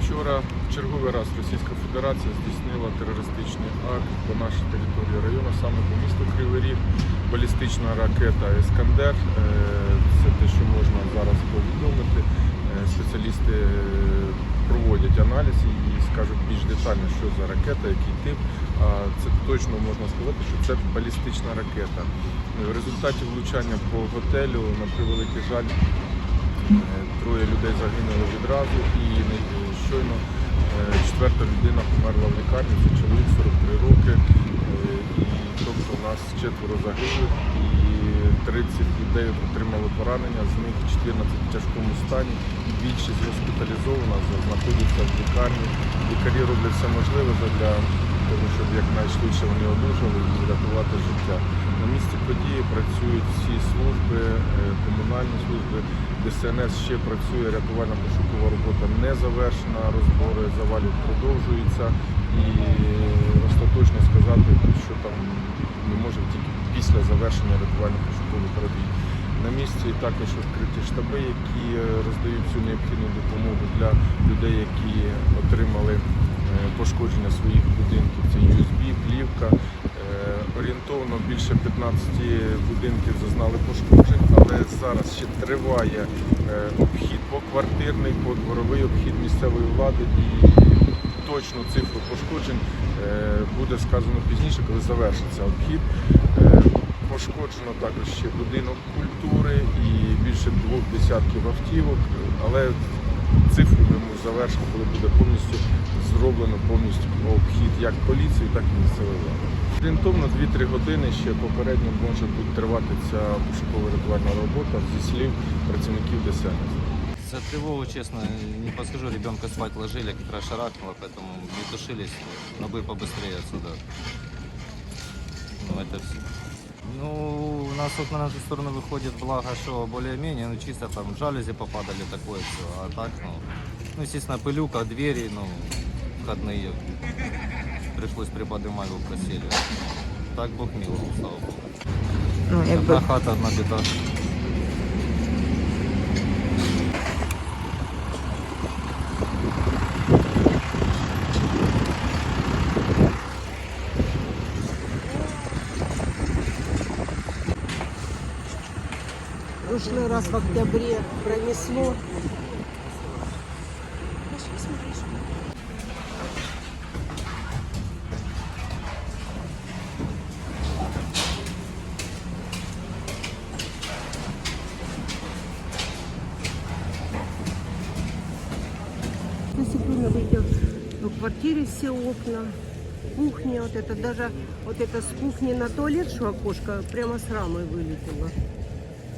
Вчора в черговий раз Російська Федерація здійснила терористичний акт по нашій території району, саме по місту Кривий Ріг. Балістична ракета Ескандер. Е, Це те, що можна зараз повідомити. Е, Спеціалісти е, проводять аналіз і скажуть більш детально, що за ракета, який тип. А Це точно можна сказати, що це балістична ракета. В результаті влучання по готелю, на превеликий жаль, Троє людей загинули відразу і щойно е, четверта людина померла в лікарні, це чоловік 43 роки. Е, тобто у нас четверо загиблих і 30 людей отримали поранення, з них 14 в тяжкому стані. Більшість госпіталізована, знаходяться в лікарні. Лікарі роблять все можливе для того, щоб якнайшвидше вони одужали і врятувати життя. На місці події працюють всі служби, е, комунальні служби, ДСНС ще працює, рятувальна пошукова робота не завершена, розбори завалів продовжуються і остаточно сказати, що там ми можемо тільки після завершення рятувально-пошукових робіт. На місці також відкриті штаби, які е, роздають цю необхідну допомогу для людей, які отримали е, пошкодження своїх будинків. Це USB, плівка. Орієнтовно більше 15 будинків зазнали пошкоджень, але зараз ще триває е, обхід поквартирний, подворовий обхід місцевої влади і точну цифру пошкоджень е, буде сказано пізніше, коли завершиться обхід. Е, Пошкоджено також ще будинок культури і більше двох десятків автівок, але цифру ми можемо завершити, коли буде повністю зроблено повністю обхід як поліції, так і місцевої влади. Орієнтовно 2-3 години ще попередньо може бути тривати ця пошукова рятувальна робота зі слів працівників ДСНС. За тревогу, честно, не подскажу, ребенка спать ложили, как раз шарахнуло, поэтому не тушились, но бы побыстрее отсюда. Ну, это все. Ну, у нас окна на ту сторону выходит, благо, что более-менее, ну, чисто там жалюзи попадали, такое все. А так, ну, ну, естественно, пылюка, двери, ну, входные. Пришлось приподнимать его просели. Так Бог миловал, слава Богу. Ну, якби Одна хата, одна беда. в прошлый раз в октябре пронесло. На секунду выйдет в квартире все окна, кухня, вот это даже вот это с кухни на туалет, что окошко прямо с рамой вылетело.